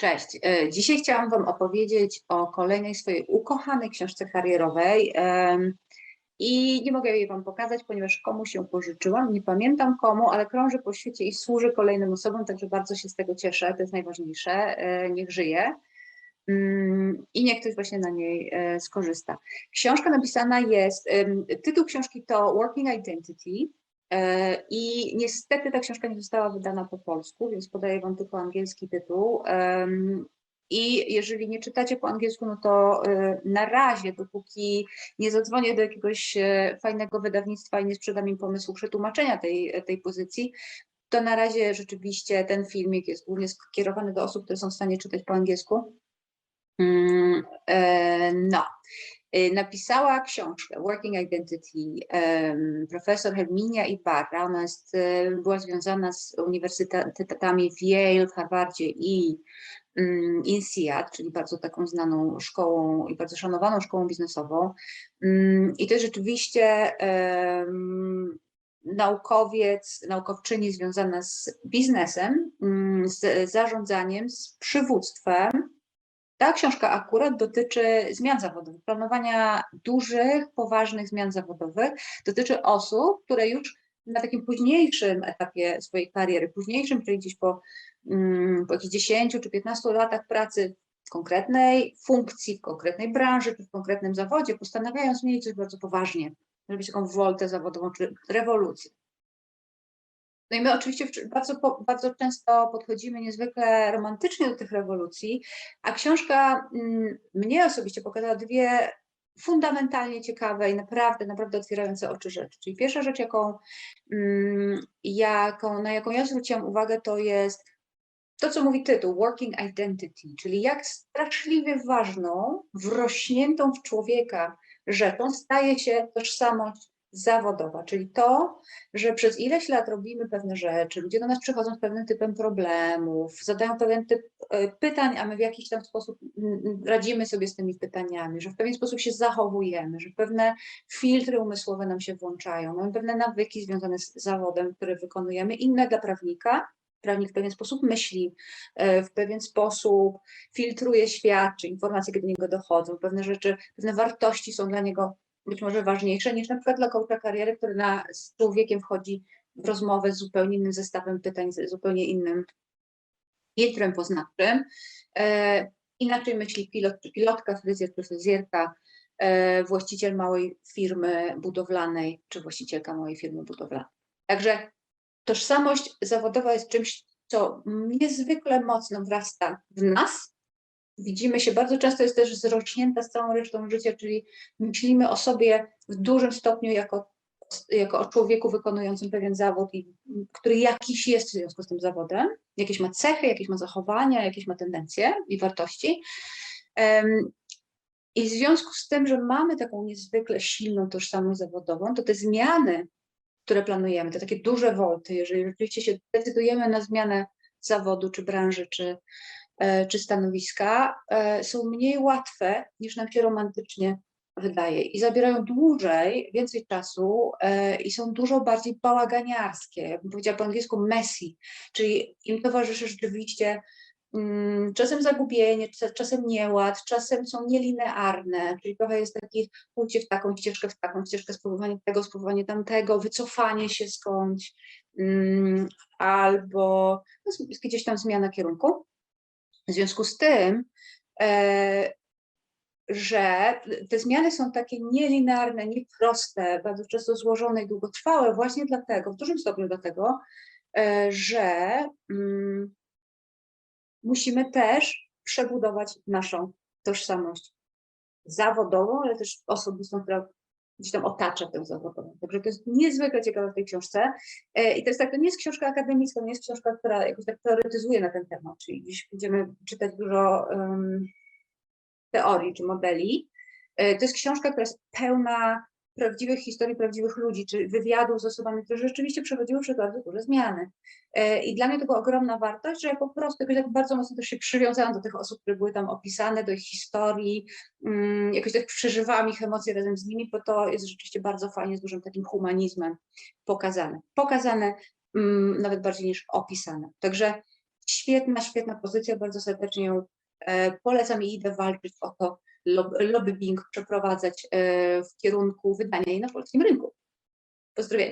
Cześć. E, Dzisiaj chciałam Wam opowiedzieć o kolejnej swojej ukochanej książce karierowej. I nie mogę jej Wam pokazać, ponieważ komuś ją pożyczyłam. Nie pamiętam komu, ale krąży po świecie i służy kolejnym osobom, także bardzo się z tego cieszę. To jest najważniejsze. E, Niech żyje. Mm, I niech ktoś właśnie na niej e, skorzysta. Książka napisana jest, tytuł książki to Working Identity. E, I niestety ta książka nie została wydana po polsku, więc podaję Wam tylko angielski tytuł. I jeżeli nie czytacie po angielsku, no to e, na razie, dopóki nie zadzwonię do jakiegoś e, fajnego wydawnictwa i nie sprzedam im pomysłu przetłumaczenia tej, tej pozycji, to na razie rzeczywiście ten filmik jest głównie skierowany do osób, które są w stanie czytać po angielsku. Mm, No, napisała książkę Working Identity profesor Herminia Ibarra. Ona jest, y, była związana z uniwersytetami w Yale, w Harvardzie i mm, INSEAD, czyli bardzo taką znaną szkołą i bardzo szanowaną szkołą biznesową. Mm, I to jest rzeczywiście naukowiec, naukowczyni związana z biznesem, mm, z zarządzaniem, z przywództwem, ta książka akurat dotyczy zmian zawodowych, planowania dużych, poważnych zmian zawodowych. Dotyczy osób, które już na takim późniejszym etapie swojej kariery, późniejszym, czyli gdzieś po, mm, po jakichś 10 czy 15 latach pracy w konkretnej funkcji, w konkretnej branży czy w konkretnym zawodzie, postanawiają zmienić coś bardzo poważnie, zrobić taką woltę zawodową czy rewolucję. No i my oczywiście bardzo, bardzo często podchodzimy niezwykle romantycznie do tych rewolucji, a książka mm, mnie osobiście pokazała dwie fundamentalnie ciekawe i naprawdę, naprawdę otwierające oczy rzeczy. Czyli pierwsza rzecz, jaką, mm, jaką, na jaką ja zwróciłam uwagę, to jest to, co mówi tytuł, Working Identity, czyli jak straszliwie ważną, wrośniętą w człowieka rzeczą staje się tożsamość zawodowa, czyli to, że przez ileś lat robimy pewne rzeczy, ludzie do nas przychodzą z pewnym typem problemów, zadają pewien typ e, pytań, a my w jakiś tam sposób radzimy sobie z tymi pytaniami, że w pewien sposób się zachowujemy, że pewne filtry umysłowe nam się włączają, mamy pewne nawyki związane z zawodem, które wykonujemy, inne dla prawnika. Prawnik w pewien sposób myśli, e, w pewien sposób filtruje świat, czy informacje, kiedy do niego dochodzą, pewne rzeczy, pewne wartości są dla niego być może ważniejsze niż na przykład dla coacha kariery, który na, z człowiekiem wchodzi w rozmowę z zupełnie innym zestawem pytań, z zupełnie innym filtrem poznawczym. E, inaczej myśli pilot czy pilotka, fryzjer czy fryzjerka, e, właściciel małej firmy budowlanej czy właścicielka małej firmy budowlanej. Także tożsamość zawodowa jest czymś, co niezwykle mocno wrasta w nas. Widzimy się, bardzo często jest też zrośnięta z całą resztą życia, czyli myślimy o sobie w dużym stopniu jako, jako o człowieku wykonującym pewien zawód, i, który jakiś jest w związku z tym zawodem, jakieś ma cechy, jakieś ma zachowania, jakieś ma tendencje i wartości. Em, I w związku z tym, że mamy taką niezwykle silną tożsamość zawodową, to te zmiany, które planujemy, te takie duże wolty, jeżeli rzeczywiście się decydujemy na zmianę zawodu, czy branży, czy, czy stanowiska, e, są mniej łatwe niż nam się romantycznie wydaje i zabierają dłużej, więcej czasu e, i są dużo bardziej bałaganiarskie, jakbym powiedziała po angielsku messy, czyli im towarzyszy rzeczywiście mm, czasem zagubienie, czas- czasem nieład, czasem są nielinearne, czyli trochę jest takich pójście w taką ścieżkę, w taką ścieżkę, spróbowanie tego, spróbowanie tamtego, wycofanie się skądś, mm, albo no, gdzieś tam zmiana kierunku. W związku z tym, e, że te zmiany są takie nielinearne, nieproste, bardzo często złożone i długotrwałe, właśnie dlatego, w dużym stopniu dlatego, e, że mm, musimy też przebudować naszą tożsamość zawodową, ale też osobistą, która gdzieś tam otacza tę zawodową. Także to jest niezwykle ciekawe w tej książce. E, I jest tak, to nie jest książka akademicka, to nie jest książka, która jakoś tak teoretyzuje na ten temat, czyli gdzieś będziemy czytać dużo um, teorii czy modeli. E, To jest książka, która jest pełna prawdziwych historii, prawdziwych ludzi, czy wywiadów z osobami, które rzeczywiście przechodziły przez bardzo duże zmiany. E, I dla mnie to była ogromna wartość, że ja po prostu jakoś tak bardzo mocno też się przywiązałam do tych osób, które były tam opisane, do ich historii, mm, jakoś tak przeżywałam ich emocje razem z nimi, bo to jest rzeczywiście bardzo fajnie, z dużym takim humanizmem pokazane. Pokazane mm, nawet bardziej niż opisane. Także Świetna, świetna pozycja, bardzo serdecznie ją polecam i idę walczyć o to, lob, lobbying przeprowadzać e, w kierunku wydania jej na polskim rynku. Pozdrowienia.